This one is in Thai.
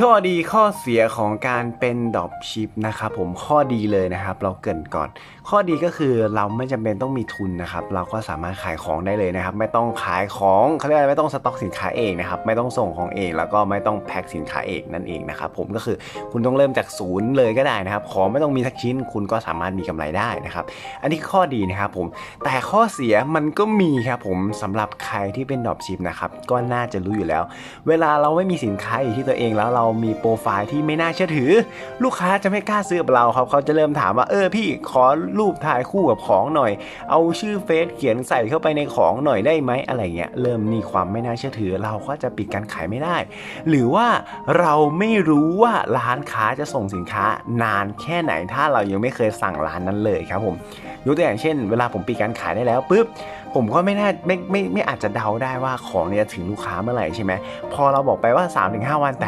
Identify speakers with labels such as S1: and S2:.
S1: ข้อดีข้อเสียของการเป็นดรอปชิปนะครับผมข้อดีเลยนะครับ เราเกินก่อน ข้อดีก็คือเราไม่จำเป็นต้องมีทุนนะครับ เราก็สามารถขายของได้เลยนะครับ ไม่ต้องขายของเขาเรียกอะไรไม่ต้องสต็อกสินค้าเองนะครับ ไม่ต้องส่งของเอง แล้วก็ไม่ต้องแพ็คสินค้าเองนั่นเองนะครับผมก็คือคุณต้องเริ่มจากศูนย์เลยก็ได้นะครับ ของไม่ต้องมีสักชิ้น คุณก็สามารถมีกำไรได้นะครับ อันนี้ข้อดีนะครับผมแต่ข้อเสียมันก็มีครับผมสำหรับใครที่เป็นดรอปชิปนะครับก็น่าจะรู้อยู่แล้ว เวลาเราไม่มีสินค้าอยู่ที่ตัวเองแล้วเรามีโปรไฟล์ที่ไม่น่าเชื่อถือ ลูกค้าจะไม่กล้าซื้อกับเราครับเขาจะเริ่มถามว่าเออพี่ขอรูปถ่ายคู่กับของหน่อย เอาชื่อเฟซเขียนใส่เข้าไปในของหน่อยได้ไหมอะไรเงี้ยเริ่มมีความไม่น่าเชื่อถือ เราก็จะปิดการขายไม่ได้ หรือว่าเราไม่รู้ว่าร้านค้าจะส่งสินค้านานแค่ไหนถ้าเรายังไม่เคยสั่งร้านนั้นเลยครับผมยกตัวอย่างเช่น เวลาผมปิดการขายได้แล้วปุ๊บผมก็ไม่น่าไม่ไม่ไม่อาจจะเดาได้ว่าของเนี่ยถึงลูกค้าเมื่อไหร่ใช่ไหมพอเราบอกไปว่า 3-5 วันแต่